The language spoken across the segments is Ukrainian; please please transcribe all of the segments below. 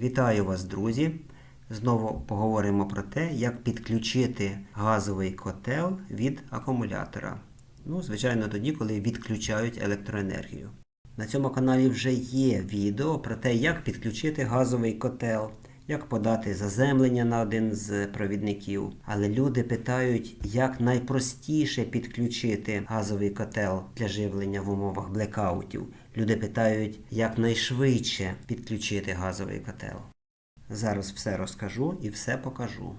Вітаю вас, друзі! Знову поговоримо про те, як підключити газовий котел від акумулятора. Ну, звичайно, тоді, коли відключають електроенергію. На цьому каналі вже є відео про те, як підключити газовий котел, як подати заземлення на один з провідників. Але люди питають, як найпростіше підключити газовий котел для живлення в умовах блекаутів. Люди питають, як найшвидше підключити газовий котел. Зараз все розкажу і все покажу.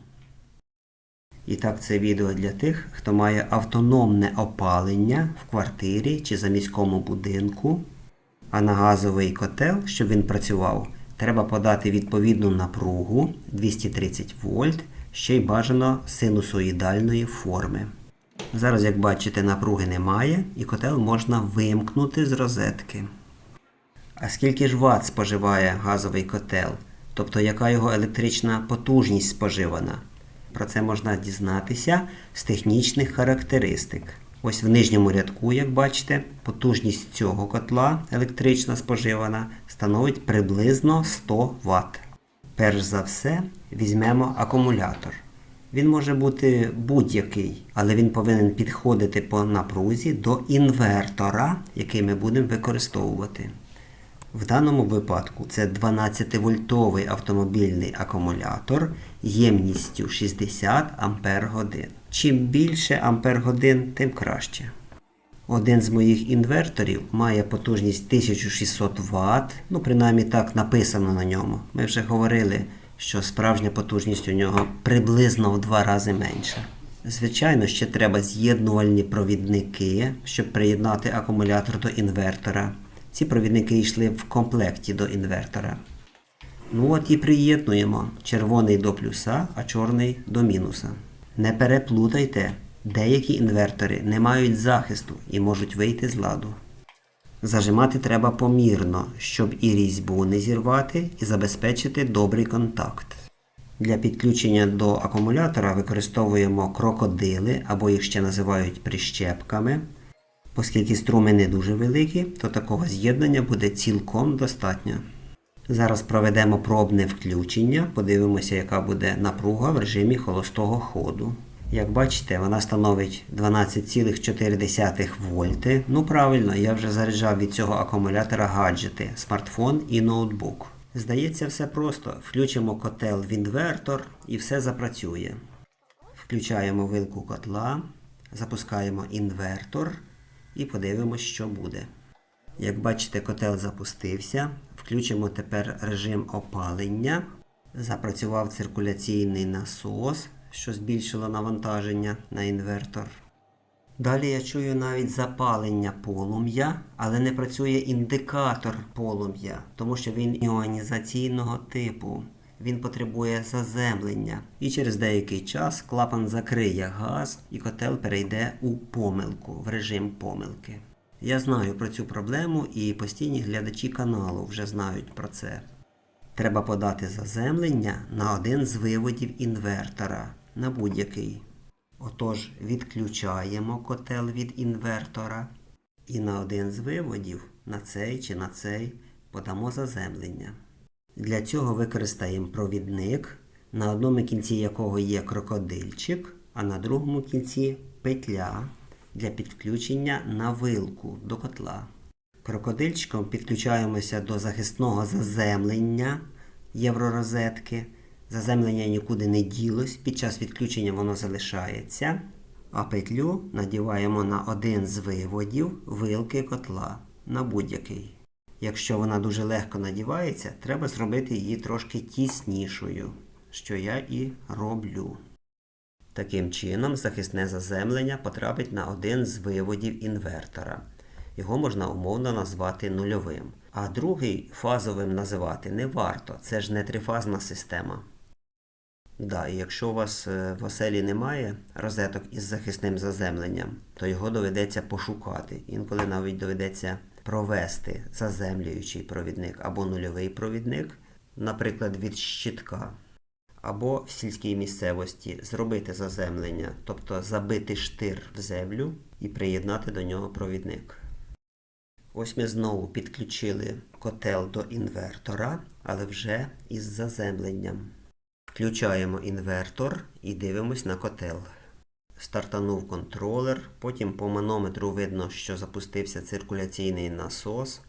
І так, це відео для тих, хто має автономне опалення в квартирі чи за міському будинку. А на газовий котел, щоб він працював, треба подати відповідну напругу 230 вольт, ще й бажано синусоїдальної форми. Зараз, як бачите, напруги немає, і котел можна вимкнути з розетки. А скільки ж ватт споживає газовий котел? Тобто яка його електрична потужність споживана? Про це можна дізнатися з технічних характеристик. Ось в нижньому рядку, як бачите, потужність цього котла електрична споживана становить приблизно 100 Вт. Перш за все, візьмемо акумулятор. Він може бути будь-який, але він повинен підходити по напрузі до інвертора, який ми будемо використовувати. В даному випадку це 12-вольтовий автомобільний акумулятор ємністю 60 Ампер годин. Чим більше Ампер годин, тим краще. Один з моїх інверторів має потужність 1600 Вт, ну принаймні так написано на ньому. Ми вже говорили, що справжня потужність у нього приблизно в два рази менша. Звичайно, ще треба з'єднувальні провідники, щоб приєднати акумулятор до інвертора. Ці провідники йшли в комплекті до інвертора. Ну от і приєднуємо червоний до плюса, а чорний до мінуса. Не переплутайте, деякі інвертори не мають захисту і можуть вийти з ладу. Зажимати треба помірно, щоб і різьбу не зірвати, і забезпечити добрий контакт. Для підключення до акумулятора використовуємо крокодили або їх ще називають прищепками. Оскільки струми не дуже великі, то такого з'єднання буде цілком достатньо. Зараз проведемо пробне включення, подивимося, яка буде напруга в режимі холостого ходу. Як бачите, вона становить 12,4 вольти. Ну правильно, я вже заряджав від цього акумулятора гаджети, смартфон і ноутбук. Здається, все просто. Включимо котел в інвертор і все запрацює. Включаємо вилку котла, запускаємо інвертор і подивимось, що буде. Як бачите, котел запустився. Включимо тепер режим опалення. Запрацював циркуляційний насос, що збільшило навантаження на інвертор. Далі я чую навіть запалення полум'я, але не працює індикатор полум'я, тому що він іонізаційного типу. Він потребує заземлення. І через деякий час клапан закриє газ і котел перейде у помилку, в режим помилки. Я знаю про цю проблему і постійні глядачі каналу вже знають про це. Треба подати заземлення на один з виводів інвертора, на будь-який. Отож, відключаємо котел від інвертора і на один з виводів, на цей чи на цей, подамо заземлення. Для цього використаємо провідник, на одному кінці якого є крокодильчик, а на другому кінці петля для підключення на вилку до котла. Крокодильчиком підключаємося до захисного заземлення євророзетки. Заземлення нікуди не ділось, під час відключення воно залишається. А петлю надіваємо на один з виводів вилки котла на будь-який. Якщо вона дуже легко надівається, треба зробити її трошки тіснішою, що я і роблю. Таким чином, захисне заземлення потрапить на один з виводів інвертора. Його можна умовно назвати нульовим. А другий фазовим називати не варто, це ж не трифазна система. Да, і якщо у вас е, в оселі немає розеток із захисним заземленням, то його доведеться пошукати. Інколи навіть доведеться провести заземлюючий провідник або нульовий провідник, наприклад, від щитка. Або в сільській місцевості зробити заземлення, тобто забити штир в землю і приєднати до нього провідник. Ось ми знову підключили котел до інвертора, але вже із заземленням. Включаємо інвертор і дивимось на котел. Стартанув контролер, потім по манометру видно, що запустився циркуляційний насос.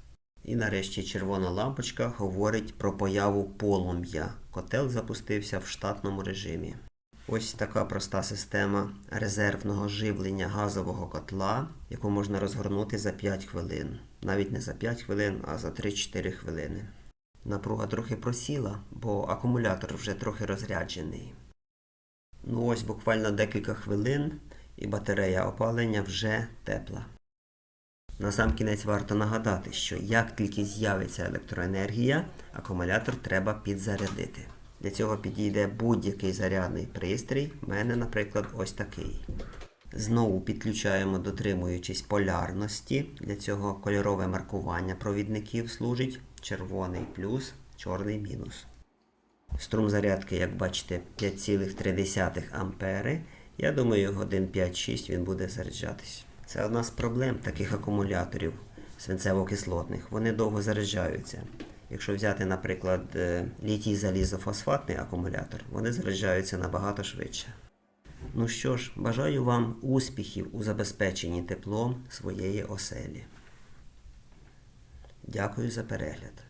І нарешті червона лампочка говорить про появу полум'я. Котел запустився в штатному режимі. Ось така проста система резервного живлення газового котла, яку можна розгорнути за 5 хвилин. Навіть не за 5 хвилин, а за 3-4 хвилини. Напруга трохи просіла, бо акумулятор вже трохи розряджений. Ну ось буквально декілька хвилин, і батарея опалення вже тепла. Насамкінець варто нагадати, що як тільки з'явиться електроенергія, акумулятор треба підзарядити. Для цього підійде будь-який зарядний пристрій. У мене, наприклад, ось такий. Знову підключаємо, дотримуючись полярності. Для цього кольорове маркування провідників служить червоний плюс, чорний мінус. Струм зарядки, як бачите, 5,3 ампери. Я думаю, годин 5-6 він буде заряджатись. Це одна з проблем таких акумуляторів свинцево-кислотних. Вони довго заряджаються. Якщо взяти, наприклад, е, літій залізофосфатний акумулятор, вони заряджаються набагато швидше. Ну що ж, бажаю вам успіхів у забезпеченні теплом своєї оселі. Дякую за перегляд.